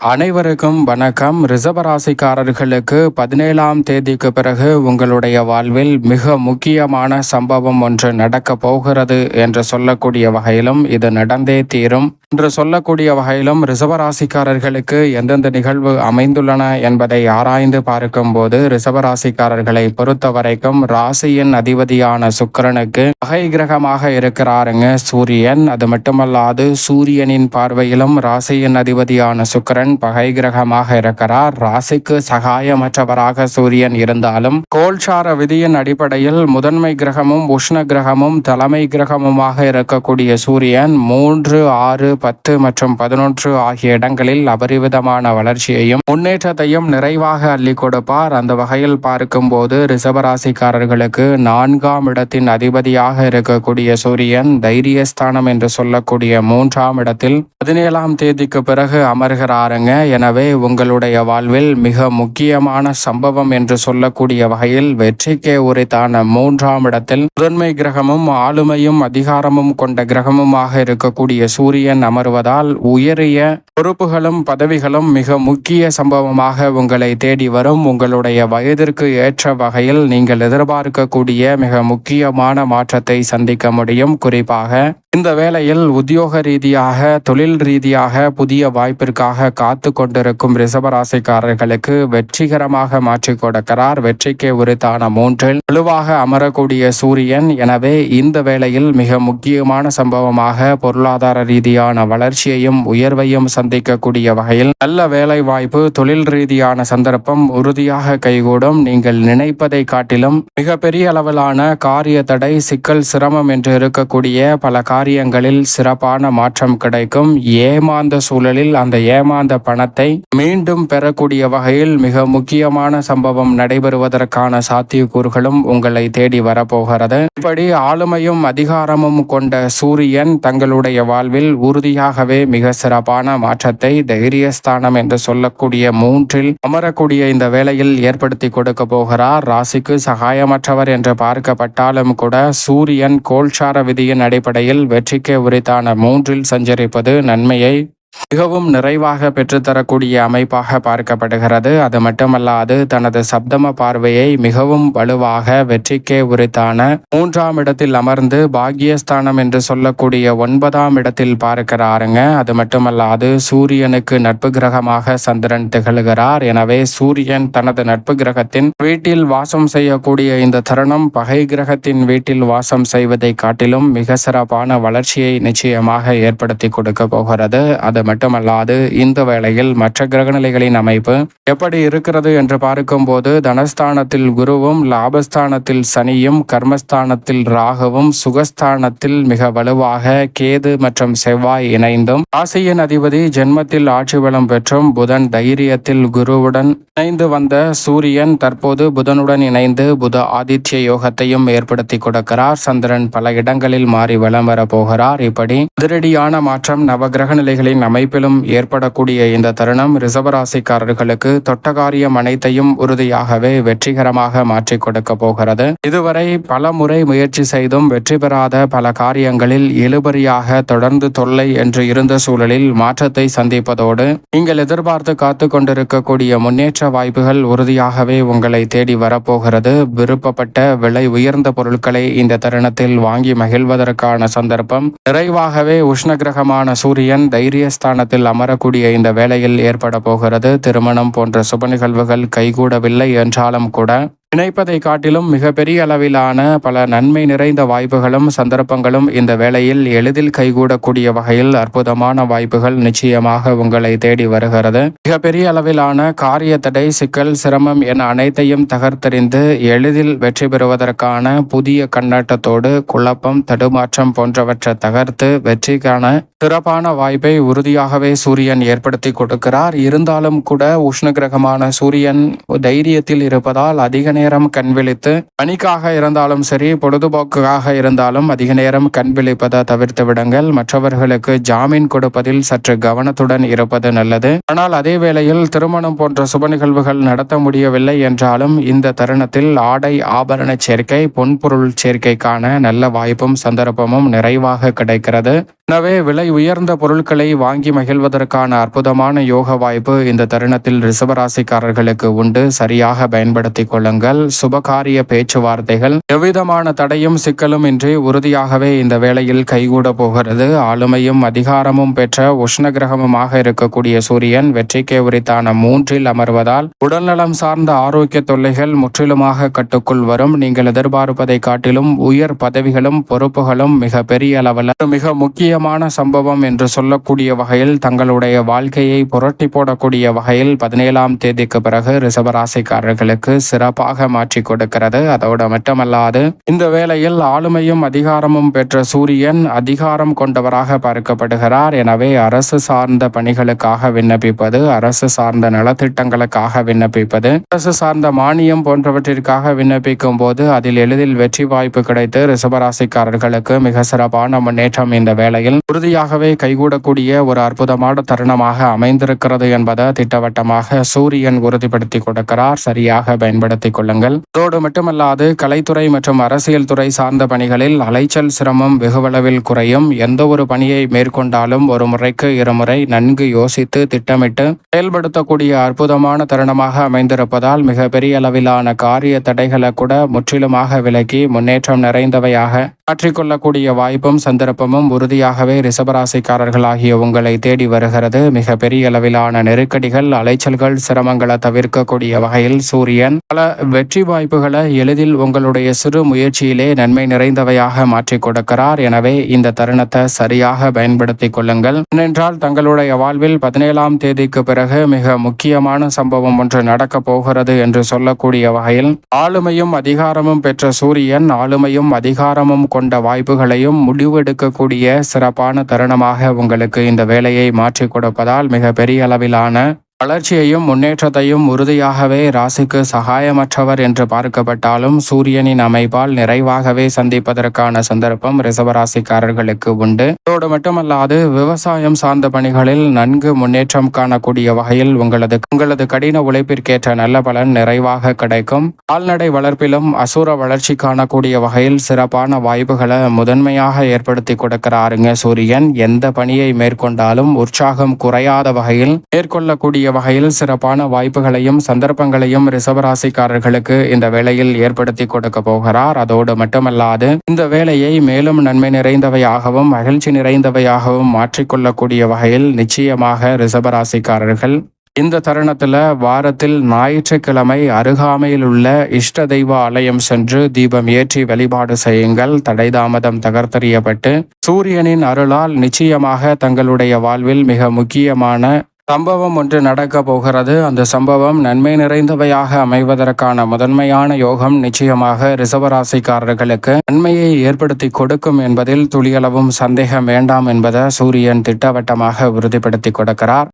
அனைவருக்கும் வணக்கம். ரிசபராசிக்காரர்களுக்கு பதினேழாம் தேதிக்கு பிறகு உங்களுடைய வாழ்வில் மிக முக்கியமான சம்பவம் ஒன்று நடக்க போகிறது என்று சொல்லக்கூடிய வகையிலும் இது நடந்தே தீரும். என்று சொல்லக்கூடிய வகையிலும் ரிசவராசிக்காரர்களுக்கு எந்தெந்த நிகழ்வு அமைந்துள்ளன என்பதை ஆராய்ந்து பார்க்கும்போது ரிசவராசிக்காரர்களை பொறுத்த வரைக்கும் ராசியின் அதிபதியான சுக்கிரனுக்கு பகை கிரகமாக இருக்கிறாருங்க சூரியன். அது மட்டுமல்லாது சூரியனின் பார்வையிலும் ராசியின் அதிபதியான சுக்கிரன் பகை கிரகமாக இருக்கிறார். ராசிக்கு சகாயமற்றவராக சூரியன் இருந்தாலும் கோல்சார விதியின் அடிப்படையில் முதன்மை கிரகமும் உஷ்ண கிரகமும் தலைமை கிரகமுமாக இருக்கக்கூடிய சூரியன் மூன்று ஆறு பத்து மற்றும் பதினொன்று ஆகிய இடங்களில் அபரிவிதமான வளர்ச்சியையும் முன்னேற்றத்தையும் நிறைவாக அள்ளி கொடுப்பார். அந்த வகையில் பார்க்கும்போது ரிசபராசிக்காரர்களுக்கு நான்காம் இடத்தின் அதிபதியாக இருக்கக்கூடிய சூரியன் தைரியஸ்தானம் என்று சொல்லக்கூடிய மூன்றாம் இடத்தில் பதினேழாம் தேதிக்கு பிறகு அமர்கிறாருங்க. எனவே உங்களுடைய வாழ்வில் மிக முக்கியமான சம்பவம் என்று சொல்லக்கூடிய வகையில் வெற்றிக்கே உரித்தான மூன்றாம் இடத்தில் முதன்மை கிரகமும் ஆளுமையும் அதிகாரமும் கொண்ட கிரகமுமாக இருக்கக்கூடிய சூரியன் அமர்வதால் உயரிய பொறுப்புகளும் பதவிகளும் மிக முக்கிய சம்பவமாக உங்களை தேடி வரும். உங்களுடைய வயதிற்கு ஏற்ற வகையில் நீங்கள் எதிர்பார்க்கக்கூடிய மிக முக்கியமான மாற்றத்தை சந்திக்க முடியும். குறிப்பாக இந்த வேளையில் உத்தியோக ரீதியாக தொழில் ரீதியாக புதிய வாய்ப்பிற்காக காத்து கொண்டிருக்கும் ரிசபராசிக்காரர்களுக்கு வெற்றிகரமாக மாற்றிக் கொடுக்கிறார். வெற்றிக்கு உரித்தான மூன்றில் வலுவாக அமரக்கூடிய சூரியன். எனவே இந்த வேளையில் மிக முக்கியமான சம்பவமாக பொருளாதார ரீதியான வளர்ச்சியையும் உயர்வையும் சந்திக்கக்கூடிய வகையில் நல்ல வேலை வாய்ப்பு தொழில் ரீதியான சந்தர்ப்பம் உறுதியாக கைகூடும். நீங்கள் நினைப்பதை காட்டிலும் மிகப்பெரிய அளவிலான காரிய தடை சிக்கல் சிரமம் என்று இருக்கக்கூடிய பல காரியங்களில் சிறப்பான மாற்றம் கிடைக்கும். ஏமாந்த சூழலில் அந்த ஏமாந்த பணத்தை மீண்டும் பெறக்கூடிய வகையில் மிக முக்கியமான சம்பவம் நடைபெறுவதற்கான சாத்தியக்கூறுகளும் உங்களை தேடி வரப்போகிறது. இப்படி ஆளுமையும் அதிகாரமும் கொண்ட சூரியன் தங்களுடைய வாழ்வில் உறுதியாகவே மிக சிறப்பான மாற்றத்தை தைரியஸ்தானம் என்று சொல்லக்கூடிய மூன்றில் அமரக்கூடிய இந்த வேளையில் ஏற்படுத்தி கொடுக்க போகிறார். ராசிக்கு சகாயமற்றவர் என்று பார்க்கப்பட்டாலும் கூட சூரியன் கோல்சார விதியின் அடிப்படையில் வெற்றிக்கு உரித்தான மூன்றில் சஞ்சரிப்பது நன்மையை மிகவும் நிறைவாக பெற்றுத்தரக்கூடிய அமைப்பாக பார்க்கப்படுகிறது. அது மட்டுமல்லாது தனது சப்தம பார்வையை மிகவும் வலுவாக வெற்றிக்கே உரித்தான மூன்றாம் இடத்தில் அமர்ந்து பாக்கியஸ்தானம் என்று சொல்லக்கூடிய ஒன்பதாம் இடத்தில் பார்க்கிறாருங்க. அது மட்டுமல்லாது சூரியனுக்கு நட்பு கிரகமாக சந்திரன் திகழ்கிறார். எனவே சூரியன் தனது நட்பு கிரகத்தின் வீட்டில் வாசம் செய்யக்கூடிய இந்த தருணம் பகை கிரகத்தின் வீட்டில் வாசம் செய்வதை காட்டிலும் மிக சிறப்பான வளர்ச்சியை நிச்சயமாக ஏற்படுத்தி கொடுக்க போகிறது. அது மட்டுமல்லாது இந்த வேளையில் மற்ற கிரகநிலைகளின் அமைப்பு எப்படி இருக்கிறது என்று பார்க்கும்போது தனஸ்தானத்தில் குருவும் லாபஸ்தானத்தில் சனியும் கர்மஸ்தானத்தில் ராகவும் சுகஸ்தானத்தில் மிக வலுவாக கேது மற்றும் செவ்வாய் இணைந்தும் ராசியின் அதிபதி ஜென்மத்தில் ஆட்சி பலம் பெற்றும் புதன் தைரியத்தில் குருவுடன் இணைந்து வந்த சூரியன் தற்போது புதனுடன் இணைந்து புத ஆதித்ய யோகத்தையும் ஏற்படுத்தி கொடுக்கிறார். சந்திரன் பல இடங்களில் மாறி வலம் வர போகிறார். இப்படி அதிரடியான மாற்றம் நவகிரக நிலைகளின் அமைப்பிலும் ஏற்படக்கூடிய இந்த தருணம் ரிசர்வராசிக்காரர்களுக்கு தொட்டகாரியம் அனைத்தையும் உறுதியாகவே வெற்றிகரமாக மாற்றிக் கொடுக்க போகிறது. இதுவரை பல முறை முயற்சி செய்தும் வெற்றி பெறாத பல காரியங்களில் இழுபறியாக தொடர்ந்து தொல்லை என்று இருந்த சூழலில் மாற்றத்தை சந்திப்பதோடு நீங்கள் எதிர்பார்த்து காத்து கொண்டிருக்கக்கூடிய முன்னேற்ற வாய்ப்புகள் உறுதியாகவே உங்களை தேடி வரப்போகிறது. விருப்பப்பட்ட விலை உயர்ந்த பொருட்களை இந்த தருணத்தில் வாங்கி மகிழ்வதற்கான சந்தர்ப்பம். நிறைவாகவே உஷ்ண கிரகமான சூரியன் ஸ்தானத்தில் அமரக்கூடிய இந்த வேளையில் ஏற்பட போகிறது. திருமணம் போன்ற சுப நிகழ்வுகள் கைகூடவில்லை என்றாலும் கூட நினைப்பதை காட்டிலும் மிகப்பெரிய அளவிலான பல நன்மை நிறைந்த வாய்ப்புகளும் சந்தர்ப்பங்களும் இந்த வேளையில் எளிதில் கைகூடக்கூடிய வகையில் அற்புதமான வாய்ப்புகள் நிச்சயமாக உங்களை தேடி வருகிறது. மிகப்பெரிய அளவிலான காரிய தடை சிக்கல் சிரமம் என அனைத்தையும் தகர்த்தெறிந்து எளிதில் வெற்றி பெறுவதற்கான புதிய கண்ணோட்டத்தோடு குழப்பம் தடுமாற்றம் போன்றவற்றை தகர்த்து வெற்றிக்கான சிறப்பான வாய்ப்பை உறுதியாகவே சூரியன் ஏற்படுத்தி கொடுக்கிறார். இருந்தாலும் கூட உஷ்ண கிரகமான சூரியன் தைரியத்தில் இருப்பதால் அதிக நேரம் கண் விழித்து பணிக்காக இருந்தாலும் சரி பொழுதுபோக்குக்காக இருந்தாலும் அதிக நேரம் கண் விழிப்பதை தவிர்த்து விடுங்கள். மற்றவர்களுக்கு ஜாமீன் கொடுப்பதில் சற்று கவனத்துடன் இருப்பது நல்லது. ஆனால் அதே வேளையில் திருமணம் போன்ற சுப நிகழ்வுகள் நடத்த முடியவில்லை என்றாலும் இந்த தருணத்தில் ஆடை ஆபரண சேர்க்கை பொன்பொருள் சேர்க்கைக்கான நல்ல வாய்ப்பும் சந்தர்ப்பமும் நிறைவாக கிடைக்கிறது. எனவே விலை உயர்ந்த பொருட்களை வாங்கி மகிழ்வதற்கான அற்புதமான யோக வாய்ப்பு இந்த தருணத்தில் ரிசவராசிக்காரர்களுக்கு உண்டு. சரியாக பயன்படுத்திக் கொள்ளுங்கள். சுபகாரிய பேச்சுவார்த்தைகள். எவ்விதமான தடையும் சிக்கலும் இன்றி உறுதியாகவே இந்த வேளையில் கைகூட போகிறது. ஆளுமையும் அதிகாரமும் பெற்ற உஷ்ண கிரகமுமாக இருக்கக்கூடிய சூரியன் வெற்றிக்கே உரித்தான மூன்றில் அமர்வதால் உடல்நலம் சார்ந்த ஆரோக்கிய தொல்லைகள் முற்றிலுமாக கட்டுக்குள் வரும். நீங்கள் எதிர்பார்ப்பதை காட்டிலும் உயர் பதவிகளும் பொறுப்புகளும் மிக பெரிய அளவில் மிக முக்கிய முக்கியமான சம்பவம் என்று சொல்லக்கூடிய வகையில் தங்களுடைய வாழ்க்கையை புரட்டி போடக்கூடிய வகையில் பதினேழாம் தேதிக்கு பிறகு ரிசபராசிக்காரர்களுக்கு சிறப்பாக மாற்றி கொடுக்கிறது. அதோடு மட்டுமல்லாது இந்த வேளையில் ஆளுமையும் அதிகாரமும் பெற்ற சூரியன் அதிகாரம் கொண்டவராக பார்க்கப்படுகிறார். எனவே அரசு சார்ந்த பணிகளுக்காக விண்ணப்பிப்பது அரசு சார்ந்த நலத்திட்டங்களுக்காக விண்ணப்பிப்பது அரசு சார்ந்த மானியம் போன்றவற்றிற்காக விண்ணப்பிக்கும் போது அதில் எளிதில் வெற்றி வாய்ப்பு கிடைத்து ரிசபராசிக்காரர்களுக்கு மிக சிறப்பான முன்னேற்றம் இந்த வேளையில் உறுதியாகவே கைகூடக்கூடிய ஒரு அற்புதமான தருணமாக அமைந்திருக்கிறது என்பதை திட்டவட்டமாக சூரியன் உறுதிப்படுத்தி கொடுக்கிறார். சரியாக பயன்படுத்திக் கொள்ளுங்கள். அதோடு மட்டுமல்லாது கலைத்துறை மற்றும் அரசியல் துறை சார்ந்த பணிகளில் அலைச்சல் சிரமம் வெகுவளவில் குறையும். எந்த ஒரு பணியை மேற்கொண்டாலும் ஒரு முறைக்கு இருமுறை நன்கு யோசித்து திட்டமிட்டு செயல்படுத்தக்கூடிய அற்புதமான தருணமாக அமைந்திருப்பதால் மிக பெரிய அளவிலான காரிய தடைகளை கூட முற்றிலுமாக விலக்கி முன்னேற்றம் நிறைந்தவையாக மாற்றிக்கொள்ளக்கூடிய வாய்ப்பும் சந்தர்ப்பமும் உறுதியாக உறுதியாகவே ரிசபராசிக்காரர்களாகிய உங்களை தேடி வருகிறது. மிக பெரிய அளவிலான நெருக்கடிகள் அலைச்சல்கள் சிரமங்களை தவிர்க்கக்கூடிய வகையில் சூரியன் பல வெற்றி வாய்ப்புகளை எளிதில் உங்களுடைய சிறு முயற்சியிலே நன்மை நிறைந்தவையாக மாற்றிக் கொடுக்கிறார். எனவே இந்த தருணத்தை சரியாக பயன்படுத்திக் கொள்ளுங்கள். ஏனென்றால் தங்களுடைய வாழ்வில் பதினேழாம் தேதிக்கு பிறகு மிக முக்கியமான சம்பவம் ஒன்று நடக்கப் போகிறது என்று சொல்லக்கூடிய வகையில் ஆளுமையும் அதிகாரமும் பெற்ற சூரியன் ஆளுமையும் அதிகாரமும் கொண்ட வாய்ப்புகளையும் முடிவெடுக்கக்கூடிய சிறப்பான தருணமாக உங்களுக்கு இந்த வேலையை மாற்றிக் கொடுப்பதால் மிக பெரிய அளவிலான வளர்ச்சியையும் முன்னேற்றத்தையும் உறுதியாகவே ராசிக்கு சகாயமற்றவர் என்று பார்க்கப்பட்டாலும் சூரியனின் அமைப்பால் நிறைவாகவே சந்திப்பதற்கான சந்தர்ப்பம் ரிசவராசிக்காரர்களுக்கு உண்டு. அதோடு மட்டுமல்லாது விவசாயம் சார்ந்த பணிகளில் நன்கு முன்னேற்றம் காணக்கூடிய வகையில் உங்களது உங்களது கடின உழைப்பிற்கேற்ற நல்ல பலன் நிறைவாக கிடைக்கும். கால்நடை வளர்ப்பிலும் அசுர வளர்ச்சி காணக்கூடிய வகையில் சிறப்பான வாய்ப்புகளை முதன்மையாக ஏற்படுத்தி கொடுக்கிறாருங்க சூரியன். எந்த பணியை மேற்கொண்டாலும் உற்சாகம் குறையாத வகையில் மேற்கொள்ளக்கூடிய வகையில் சிறப்பான வாய்ப்புகளையும் சந்தர்ப்பங்களையும் ரிசவராசிக்காரர்களுக்கு இந்த வேளையில் ஏற்படுத்தி கொடுக்க போகிறார். அதோடு மட்டுமல்லாது இந்த வேலையை மேலும் நன்மை நிறைந்தவையாகவும் மகிழ்ச்சி நிறைந்தவையாகவும் மாற்றிக்கொள்ளக்கூடிய வகையில் நிச்சயமாக ரிசவராசிக்காரர்கள் இந்த தருணத்துல வாரத்தில் ஞாயிற்றுக்கிழமை அருகாமையில் உள்ள இஷ்ட தெய்வ ஆலயம் சென்று தீபம் ஏற்றி வழிபாடு செய்யுங்கள். தடைதாமதம் தகர்த்தறியப்பட்டு சூரியனின் அருளால் நிச்சயமாக தங்களுடைய வாழ்வில் மிக முக்கியமான சம்பவம் ஒன்று நடக்க போகிறது. அந்த சம்பவம் நன்மை நிறைந்தவையாக அமைவதற்கான முதன்மையான யோகம் நிச்சயமாக ரிசவராசிக்காரர்களுக்கு நன்மையை ஏற்படுத்தி கொடுக்கும் என்பதில் துளியளவும் சந்தேகம் வேண்டாம் என்பதை சூரியன் திட்டவட்டமாக உறுதிப்படுத்தி கொடுக்கிறார்.